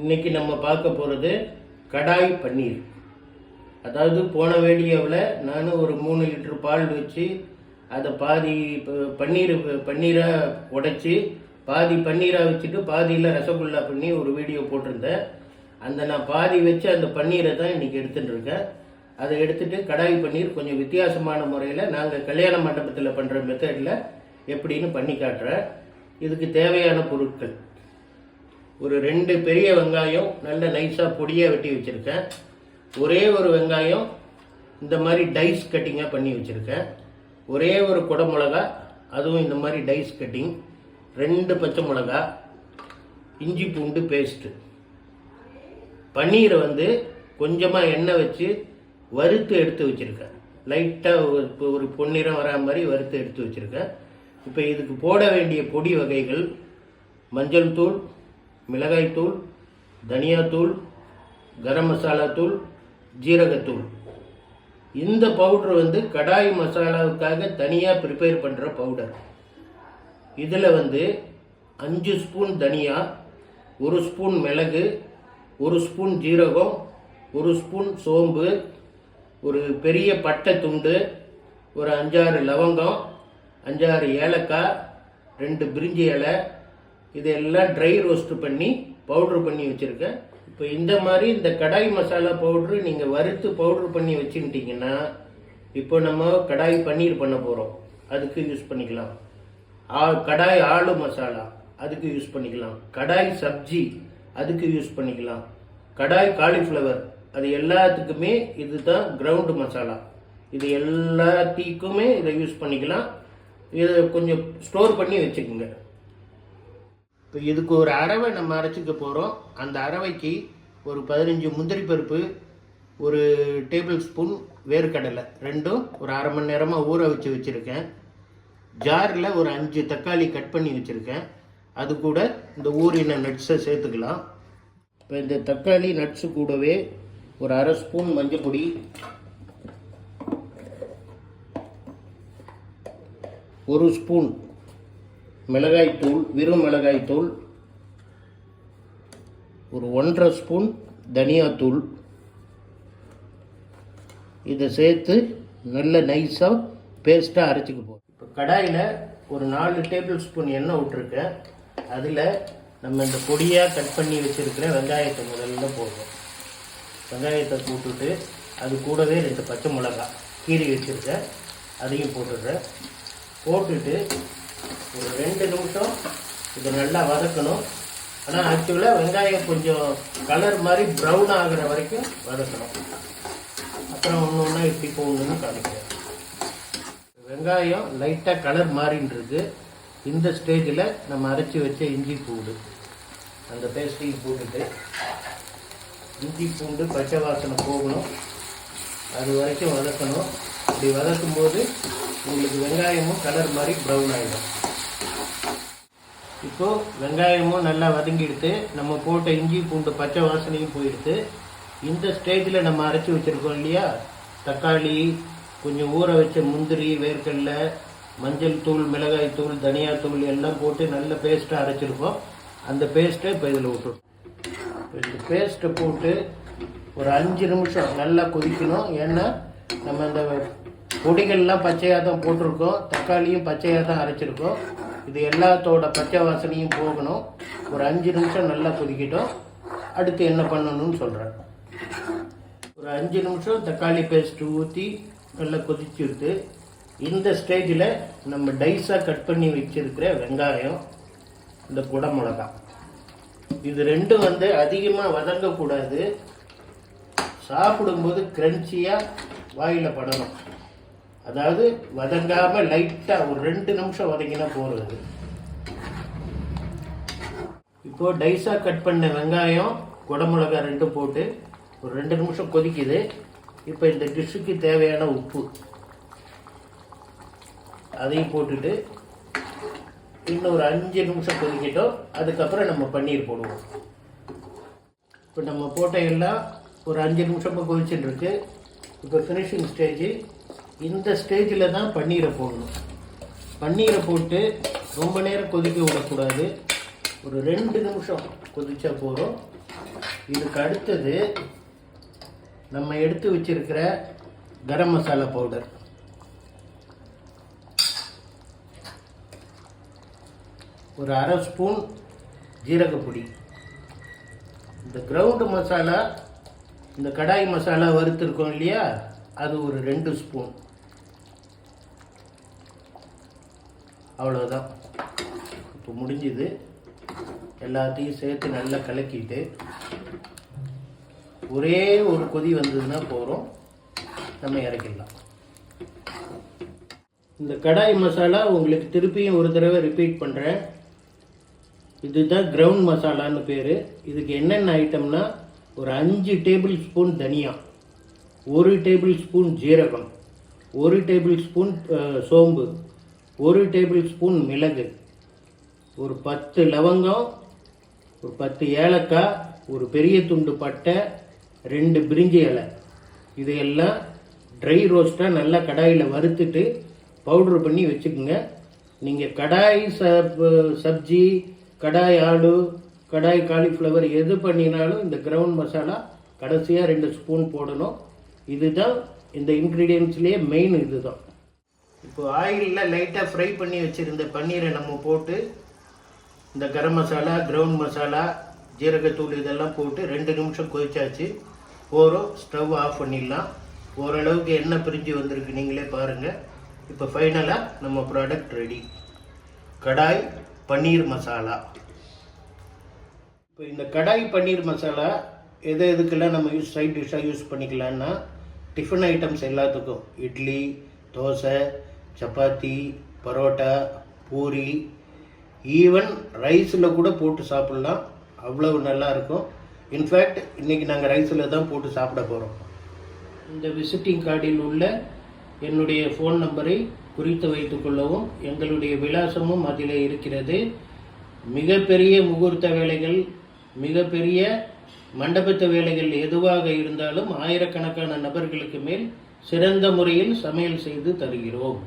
இன்னைக்கு நம்ம பார்க்க போகிறது கடாய் பன்னீர். அதாவது போன வீடியோவில் நான் ஒரு மூணு லிட்டர் பால் வச்சு அதை பாதி பன்னீர் பன்னீரை உடைச்சி பாதி பன்னீராக வச்சுட்டு பாதியில் ரசகுல்லா பண்ணி ஒரு வீடியோ போட்டிருந்தேன். அந்த நான் பாதி வச்சு அந்த பன்னீரை தான் இன்றைக்கி எடுத்துட்டு இருக்கேன். அதை எடுத்துகிட்டு கடாய் பன்னீர் கொஞ்சம் வித்தியாசமான முறையில் நாங்கள் கல்யாண மண்டபத்தில் பண்ணுற மெத்தடில் எப்படின்னு பண்ணி காட்டுறேன். இதுக்கு தேவையான பொருட்கள். ஒரு ரெண்டு பெரிய வெங்காயம் நல்ல நைஸாக பொடியாக வெட்டி வச்சுருக்கேன். ஒரே ஒரு வெங்காயம் இந்த மாதிரி டைஸ் கட்டிங்காக பண்ணி வச்சுருக்கேன். ஒரே ஒரு குடை மிளகா அதுவும் இந்த மாதிரி டைஸ் கட்டிங் ரெண்டு பச்சை மிளகா இஞ்சி பூண்டு பேஸ்ட்டு பன்னீரை வந்து கொஞ்சமாக எண்ணெய் வச்சு வறுத்து எடுத்து வச்சுருக்கேன். லைட்டாக ஒரு பொன்னிறம் வரா மாதிரி வறுத்து எடுத்து வச்சுருக்கேன். இப்போ இதுக்கு போட வேண்டிய பொடி வகைகள் மஞ்சள் தூள் மிளகாய்த்தூள் தனியாத்தூள் கரம் மசாலா தூள் ஜீரகத்தூள். இந்த பவுடர் வந்து கடாய் மசாலாவுக்காக தனியாக ப்ரிப்பேர் பண்ணுற பவுடர். இதில் வந்து அஞ்சு ஸ்பூன் தனியா ஒரு ஸ்பூன் மிளகு ஒரு ஸ்பூன் ஜீரகம் ஒரு ஸ்பூன் சோம்பு ஒரு பெரிய பட்டை துண்டு ஒரு அஞ்சாறு லவங்கம் அஞ்சாறு ஏலக்காய் ரெண்டு பிரிஞ்சி இலை இதெல்லாம் ட்ரை ரோஸ்ட் பண்ணி பவுட்ரு பண்ணி வச்சுருக்கேன். இப்போ இந்த மாதிரி இந்த கடாய் மசாலா பவுட்ரு நீங்கள் வறுத்து பவுட்ரு பண்ணி வச்சுக்கிட்டிங்கன்னா இப்போ நம்ம கடாய் பன்னீர் பண்ண போகிறோம் அதுக்கு யூஸ் பண்ணிக்கலாம். ஆ கடாய் ஆலு மசாலா அதுக்கு யூஸ் பண்ணிக்கலாம். கடாய் சப்ஜி அதுக்கு யூஸ் பண்ணிக்கலாம். கடாய் காலிஃப்ளவர் அது எல்லாத்துக்குமே இதுதான் கிரவுண்டு மசாலா. இது எல்லாத்துக்குமே இதை யூஸ் பண்ணிக்கலாம். இதை கொஞ்சம் ஸ்டோர் பண்ணி வச்சுக்கோங்க. இப்போ இதுக்கு ஒரு அரவை நம்ம அரைச்சிக்க போகிறோம் அந்த அரவைக்கு ஒரு பதினஞ்சு முந்திரி பருப்பு ஒரு டேபிள் ஸ்பூன் வேர்க்கடலை ரெண்டும் ஒரு அரை மணி நேரமாக ஊற வச்சு வச்சுருக்கேன். ஜாரில் ஒரு அஞ்சு தக்காளி கட் பண்ணி வச்சுருக்கேன். அது கூட இந்த ஊறின நட்ஸை சேர்த்துக்கலாம். இப்போ இந்த தக்காளி நட்ஸு கூடவே ஒரு அரை ஸ்பூன் மஞ்சள் பொடி ஒரு ஸ்பூன் மிளகாய்த்தூள் வெறும் மிளகாய்த்தூள் ஒரு ஒன்றரை ஸ்பூன் தனியாத்தூள் இதை சேர்த்து நல்ல நைஸாக பேஸ்ட்டாக அரைச்சிக்க போகிறோம் இப்போ கடாயில் ஒரு நாலு டேபிள் ஸ்பூன் எண்ணெய் விட்டுருக்கேன் அதில் நம்ம இந்த பொடியாக கட் பண்ணி வச்சுருக்கிற வெங்காயத்தை முதல்ல போடுறோம் வெங்காயத்தை போட்டுட்டு அது கூடவே ரெண்டு பச்சை மிளகாய் கீறி வச்சுருக்கேன் அதையும் போட்டுடுறேன். போட்டுட்டு ஒரு ரெண்டு நிமிஷம் இதை நல்லா வதக்கணும். ஆனால் ஆக்சுவலாக வெங்காயம் கொஞ்சம் கலர் மாதிரி ப்ரௌன் ஆகிற வரைக்கும் வதக்கணும். அப்புறம் ஒன்று ஒன்றா இப்படி போகணும்னு காமிக்கிறேன். வெங்காயம் லைட்டாக கலர் மாறின்றது. இந்த ஸ்டேஜில் நம்ம அரைச்சி வச்ச இஞ்சி பூண்டு. அந்த பேஸ்ட்டையும் போட்டுட்டு இஞ்சி பூண்டு பச்சை வாசனை போகணும். அது வரைக்கும் வதக்கணும். இப்படி வதக்கும்போது உங்களுக்கு வெங்காயமும் கலர் மாதிரி ப்ரௌன் ஆகிடும் இப்போ வெங்காயமும் நல்லா வதங்கிடுத்து நம்ம போட்ட இஞ்சி பூண்டு பச்சை வாசனையும் போயிடுத்து இந்த ஸ்டேஜில் நம்ம அரைச்சி வச்சுருக்கோம் இல்லையா? தக்காளி கொஞ்சம் ஊற வச்ச முந்திரி வேர்க்கடலை மஞ்சள் தூள் மிளகாய் தூள் தனியாத்தூள் எல்லாம் போட்டு நல்ல பேஸ்ட்டாக அரைச்சிருக்கோம். அந்த பேஸ்ட்டை இப்போ இதில் விட்டுரும் இந்த பேஸ்ட்டை போட்டு ஒரு அஞ்சு நிமிஷம் நல்லா கொதிக்கணும். ஏன்னா நம்ம இந்த பொடிகள்லாம் பச்சையாக தான் போட்டிருக்கோம். தக்காளியும் பச்சையாக தான் அரைச்சிருக்கோம். இது எல்லாத்தோட பச்சை வாசனையும் போகணும். ஒரு அஞ்சு நிமிஷம் நல்லா கொதிக்கட்டும். அடுத்து என்ன பண்ணணும்னு சொல்கிறேன் ஒரு அஞ்சு நிமிஷம் தக்காளி பேஸ்ட் ஊற்றி நல்லா கொதிச்சுட்டு இந்த ஸ்டேஜில் நம்ம டைஸாக கட் பண்ணி வச்சிருக்கிற வெங்காயம் இந்த குடமிளகா இது ரெண்டும் வந்து அதிகமாக வதங்கக்கூடாது. சாப்பிடும்போது கிரன்ச்சியாக வாயில் படணும். அதாவது வதங்காமல் லைட்டாக ஒரு ரெண்டு நிமிஷம் வதங்கினா போகிறது இப்போ டைஸாக கட் பண்ண வெங்காயம் குடமிளகா ரெண்டும் போட்டு ஒரு ரெண்டு நிமிஷம் கொதிக்குது. இப்போ இந்த டிஷ்ஷுக்கு தேவையான உப்பு. அதையும் போட்டுட்டு இன்னும் ஒரு அஞ்சு நிமிஷம் கொதிக்கிட்டோம். அதுக்கப்புறம் நம்ம பன்னீர் போடுவோம். இப்போ நம்ம போட்ட எல்லாம் ஒரு அஞ்சு நிமிஷமாக கொதிச்சுட்டு இருக்கு. இப்போ ஃபினிஷிங் ஸ்டேஜ் இந்த ஸ்டேஜில் தான் பன்னீரை போடணும். பன்னீரை போட்டு ரொம்ப நேரம் கொதிக்க விடக்கூடாது. ஒரு ரெண்டு நிமிஷம் கொதிச்சா போதும். இதுக்கு அடுத்தது நம்ம எடுத்து வச்சிருக்கிற கரம் மசாலா பவுடர் ஒரு அரை ஸ்பூன் ஜீரகப்பொடி. இந்த கிரவுண்டு மசாலா இந்த கடாய் மசாலா வறுத்துருக்கோம் இல்லையா? அது ஒரு ரெண்டு ஸ்பூன். அவ்வளோதான் இப்போ முடிஞ்சுது. எல்லாத்தையும் சேர்த்து நல்லா கலக்கிட்டு ஒரே ஒரு கொதி வந்ததுன்னா போகிறோம் நம்ம இறக்கிடலாம். இந்த கடாய் மசாலா உங்களுக்கு திருப்பியும் ஒரு தடவை ரிப்பீட் பண்ணுறேன் இதுதான் கிரவுண்ட் மசாலான்னு பேர். இதுக்கு என்னென்ன ஐட்டம்னா ஒரு அஞ்சு டேபிள் ஸ்பூன் தனியாக ஒரு டேபிள் ஸ்பூன் ஜீரகம் ஒரு டேபிள் ஸ்பூன் சோம்பு ஒரு டேபிள் ஸ்பூன் மிளகு ஒரு பத்து லவங்கம் ஒரு பத்து ஏலக்காய் ஒரு பெரிய துண்டு பட்டை ரெண்டு பிரிஞ்சி இலை. இதையெல்லாம் ட்ரை ரோஸ்ட்டாக நல்லா கடாயில் வறுத்துட்டு பவுட்ரு பண்ணி வச்சுக்கோங்க. நீங்கள் கடாய் சப் சப்ஜி கடாய் ஆடு கடாய் காலிஃப்ளவர் எது பண்ணினாலும் இந்த கிரவுண்ட் மசாலா கடைசியாக ரெண்டு ஸ்பூன் போடணும். இதுதான் இந்த இன்க்ரீடியன்ட்ஸ்லேயே மெயின் இதுதான். இப்போ ஆயிலில் லைட்டாக ஃப்ரை பண்ணி வச்சுருந்த பன்னீரை நம்ம போட்டு இந்த கரம் மசாலா கிரவுண்ட் மசாலா ஜீரகத்தூள் இதெல்லாம் போட்டு ரெண்டு நிமிஷம் கொதிச்சாச்சு. போகிறோம் ஸ்டவ் ஆஃப் பண்ணிடலாம். ஓரளவுக்கு என்ன பிரிஞ்சு வந்திருக்கு நீங்களே பாருங்கள் இப்போ ஃபைனலாக நம்ம ப்ராடக்ட் ரெடி கடாய் பன்னீர் மசாலா. இப்போ இந்த கடாய் பன்னீர் மசாலா எது எதுக்கெல்லாம் நம்ம யூஸ் சைட் டிஷ்ஷாக யூஸ் பண்ணிக்கலான்னா டிஃபன் ஐட்டம்ஸ் எல்லாத்துக்கும். இட்லி தோசை சப்பாத்தி பரோட்டா பூரி ஈவன் ரைஸில் கூட போட்டு சாப்பிட்லாம். அவ்வளவு நல்லா இருக்கும். இன்ஃபேக்ட் இன்றைக்கி நாங்கள் ரைஸில் தான் போட்டு சாப்பிட போகிறோம் இந்த விசிட்டிங் கார்டில் உள்ள என்னுடைய ஃபோன் நம்பரை குறித்து வைத்து கொள்ளவும் எங்களுடைய விலாசமும் அதில் இருக்கிறது. மிகப்பெரிய முகூர்த்த வேலைகள் மிகப்பெரிய மண்டபத்து வேலைகள் எதுவாக இருந்தாலும் ஆயிரக்கணக்கான நபர்களுக்கு மேல் சிறந்த முறையில் சமையல் செய்து தருகிறோம்.